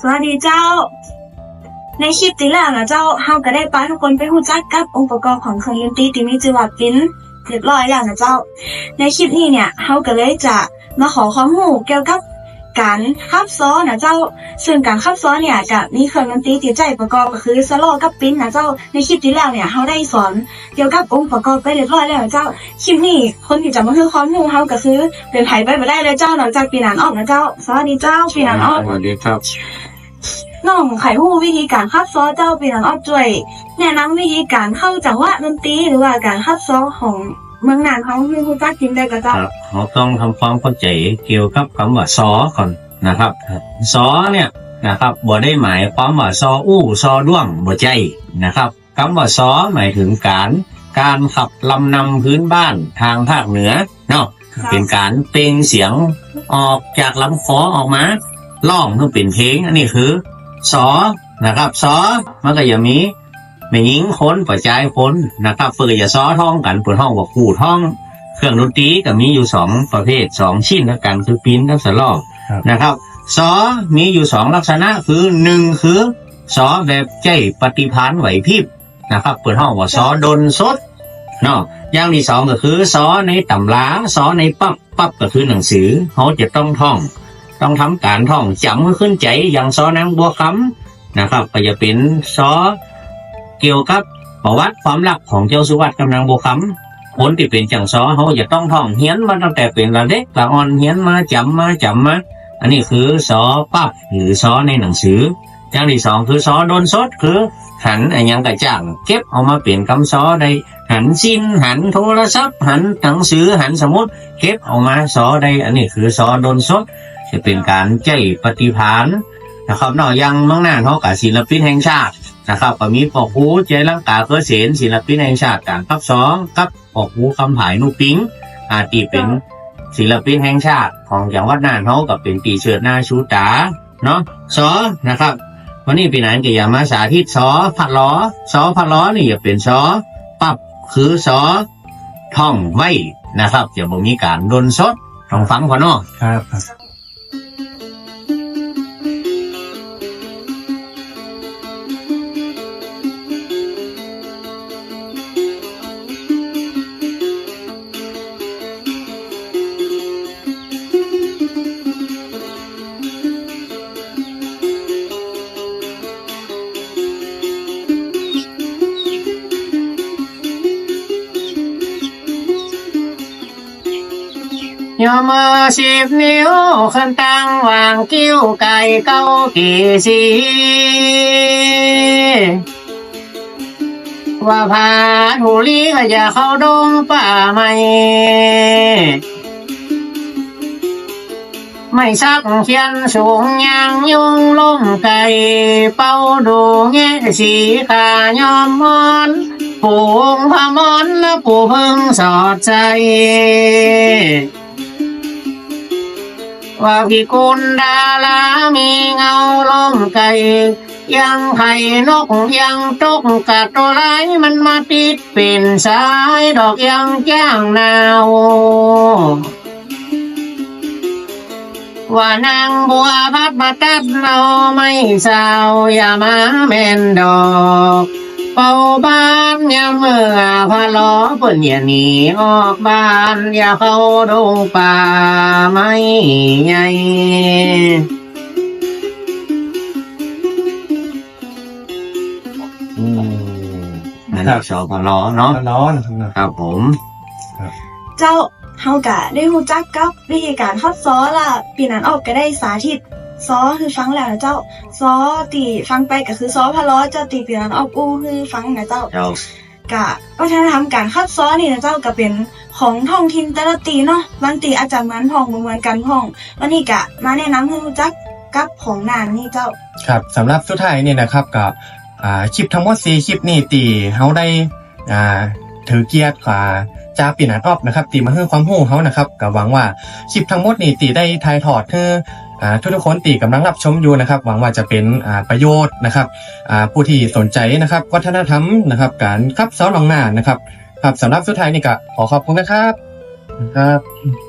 สวัสดีเจ้า ในคลิปตีแล้วนะเจ้าเฮาก็ได้ปาทุกคนไปหูจักกับองค์ประกอบของเครื่องดนตรีที่มีชื่อว่าปิ้นเรียบร้อยแล้วนะเจ้า ในคลิปนี้เนี่ยเฮาก็เลยจะมาขอความรู้เกี่ยวกับ การขับซ้อนะเจ้า ซึ่งการขับซ้อเนี่ยจะมีเครื่องดนตรีที่ใจประกอบก็คือสโลกับปิ้นนะเจ้า ในคลิปที่แล้วเนี่ยเฮาได้สอนเกี่ยวกับองค์ประกอบไปเรียบร้อยแล้วนะเจ้า คลิปนี้คนที่จะมาให้ความรู้เฮาก็คือเป็นไผไปบ่ได้เลยเจ้านอกจากปีนันออกนะเจ้า สวัสดีเจ้าปีนันออกสวัสดีครับน้องไขหู้วิธีการคัดซ้อเจ้าปีนันออกช่วยแนะนำวิธีการเข้าจังหวะดนตรีหรือว่าการคัดซ้อของ เมืองนานเขาให้ผู้จักกินได้กับคเจ้ารับเราต้องทำความเข้าใจเกี่ยวกับคำว่าซอก่อนนะครับซอเนี่ยนะครับบ่ได้หมายความว่าซออู้ซอด้วงบ่ใจนะครับคำว่าซอหมายถึงการการขับลำนำพื้นบ้านทางภาคเหนือเนาะเป็นการเปล่งเสียงออกจากลำคอออกมาร้องเพื่อเป็นเพลงอันนี้คือซอนะครับซอมันก็จะมี ไม่ยิงคนประจายคนนะครับเพื่อจะซ้อท่องกันเปิดห้องว่าคู่ท่อง เครื่องดนตรีก็มีอยู่สองประเภทสองชิ้นแล้วกันคือปิ้นกับสลอกครับนะครับซอมีอยู่สองลักษณะคือหนึ่งคือซอแบบใจปฏิพานไหวพริบนะครับ เปิดห้องว่าซอดนสดเนาะอย่างที่สองก็คือซอในตำราซอในปั๊บปั๊บก็คือหนังสือเขาจะต้องท่อง ต้องทำการท่องจำให้ขึ้นใจอย่างซอนางบัวคำนะครับก็จะเป็นซอ เกี่ยวกับประวัติความลับของเจ้าสุวัตกำลังโบวคำคนที่เป็นจังซอเขาจะต้องท่องเฮียนมาตั้งแต่เป็นละเล็กละอ่อนเฮียนมาจำมาจำมา อันนี้คือซอปั๊บหรือซอในหนังสืออย่างที่สองคือซอโดนสดคือ หันอะไรยังกระจ่างเก็บเอามาเปลี่ยนคำซอได้หันซินหันโทรศัพท์หันหนังสือหันสมุดเก็บเอามาซอได้อันนี้คือซอโดนสดจะเป็นการใจปฏิพานนะครับนอกยังมืองหน้าเขากับศิลปินแห่งชาติ นะครับก็มีปอกหูใจร่างกายเพื่อเสนศิลปินแห่งชาติการพับสองกับปอกหูคำผายนุปิงอาตีเป็นศิลปินแห่งชาติของจังหวัดน่านเขากับเป็นตีเชิดหน้าชูตาเนาะสอนะครับวันนี้ปีนั้นก็อย่ามาสาธิตสอผัดล้อสอผัดล้อนี่อย่าเป็นสอปับคือสอท่องไว้นะครับจะบ่มีการดนสดต้องฟังก่อนเนาะครับ ยมือสิบนิ้วขึ้นตังวางกิ้วไก่เก้ากี่สีว่าพาทุลีก็อย่าเข้าดงป่าไม่ ไม่ซักเขียนสูงยางยุงล้มไก่เป้าดูแง่สีขายอมมอนปูงพมอนและปูพึ่งสอดใจ ว่าพี่กุลดารามีเงาลมไก่ยังไข่นกยังตกกัดตัวไรมันมาติดเป็นสายดอกยังจ้างนาวว่านางบัวพัดมาตัดเราไม่สาวอย่ามาแม่นดอก เป่าบ้านอย่าเมื่อพะล้อเปิ่นอย่าหนีออกบ้านอย่าเข้าดงป่าไม่ใหญ่อืมอันนี้ชอบพะล้อเนาะร้อนนะครับ ครับผม เจ้าเฮากะได้รู้จักกับวิธีการคัดซ้อละปีนันออกก็ได้สาธิต ซ้อคือฟังแล้วนะเจ้าซ้อตีฟังไปก็คือซ้อพะล้อเจ้าตีปีนันออกอู้คือฟังนะเจ้าเจ้ากะวัฒนธรรมการคัดซ้อนี่นะเจ้าก็เป็นของท้องถิ่นแต่ละตีเนาะบางตีอาจจะเหมือนพ้องบ่เหมือนกันพ้องวันนี้กะมาแนะนำให้รู้จักกับของนานนี่เจ้า ครับสำหรับสุดท้ายนี่นะครับกับอ่าคลิปทั้งหมด4คลิปนี่ตีเขาได้อ่าถือเกียรติกว่าจาปีนัดออฟนะครับตีมาให้ความรู้เขานะครับก็หวังว่าคลิปทั้งหมดนี่ตีได้ถ่ายทอดให้อ่ ทุกทุกคนตีกำลังรับชมอยู่นะครับ หวังว่าจะเป็นประโยชน์นะครับผู้ที่สนใจนะครับ วัฒนธรรมนะครับ การขับซ้อนลองหน้านะครับ ครับสำหรับสุดท้ายนี่ก็ขอขอบคุณนะครับครับ